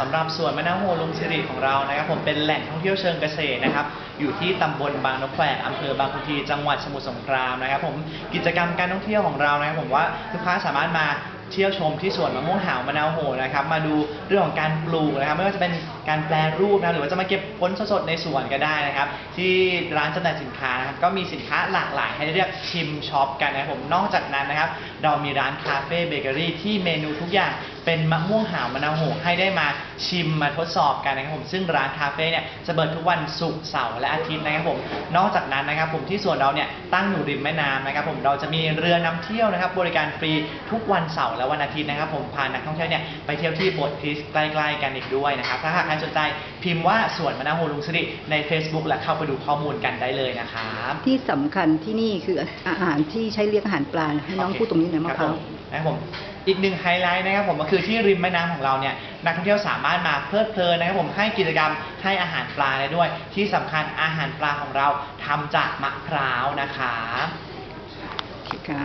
สำหรับสวนมะนาวโฮลุงสิริของเรานะครับผมเป็นแหล่งท่องเที่ยวเชิงเกษตรนะครับอยู่ที่ตำบลบางนกแขวกอำเภอบางขุทีจังหวัดสมุทรสงครามนะครับผมกิจกรรมการท่องเที่ยวของเรานะครับผมว่าลูกค้าสามารถมาเที่ยวชมที่สวนมะม่วงหาวมะนาวโหนะครับมาดูเรื่องของการปลูกนะครับไม่ว่าจะเป็นการแปลรูปนะหรือว่าจะมาเก็บผลสดๆในสวนก็ได้นะครับ ที่ร้านจำหน่ายสินค้านะครับก็มีสินค้าหลากหลายให้ได้เลือกชิมช็อปกันนะครับผมนอกจากนั้นนะครับ เรามีร้านคาเฟ่เบเกอรี่ที่เมนูทุกอย่างเป็นมะม่วงหาวมะนาวโหให้ได้มาชิมมาทดสอบกันนะครับผมซึ่งร้านคาเฟ่เนี่ยจะเปิดทุกวันศุกร์เสาร์และอาทิตย์นะครับผมนอกจากนั้นนะครับผมที่สวนเราเนี่ยตั้งอยู่ริมแม่น้ำนะครับผมเราจะมีเรือนำเที่ยวนะครับ บริการฟรีทุกวันเสาร์และวันอาทิตย์นะครับ ผมพานักท่องเที่ยวเนี่ยไปเที่ยวที่โบสถ์คริสต์ใกล้ ๆ กันอีกด้วยนะครับถ้าหากใครสนใจพิมพ์ว่าสวนมะนาวโหลุงสิริใน Facebook และเข้าไปดูข้อมูลกันได้เลยนะครับที่สำคัญที่นี่คืออาหารที่ใช้เลี้ยงอาหารปลานะให้น้องโเคพูดตรงนี้หน่อยมะพร้าวคบผนะครับผม อีกหนึ่งไฮไลท์นะครับผมก็คือที่ริมแม่น้ำของเราเนี่ยนักท่องเที่ยวสามารถมาเพลิดเพลินนะครับผมให้กิจกรรมให้อาหารปลาได้ด้วย ที่สำคัญอาหารปลาของเราทำจากมะพร้าวนะครับค่ะ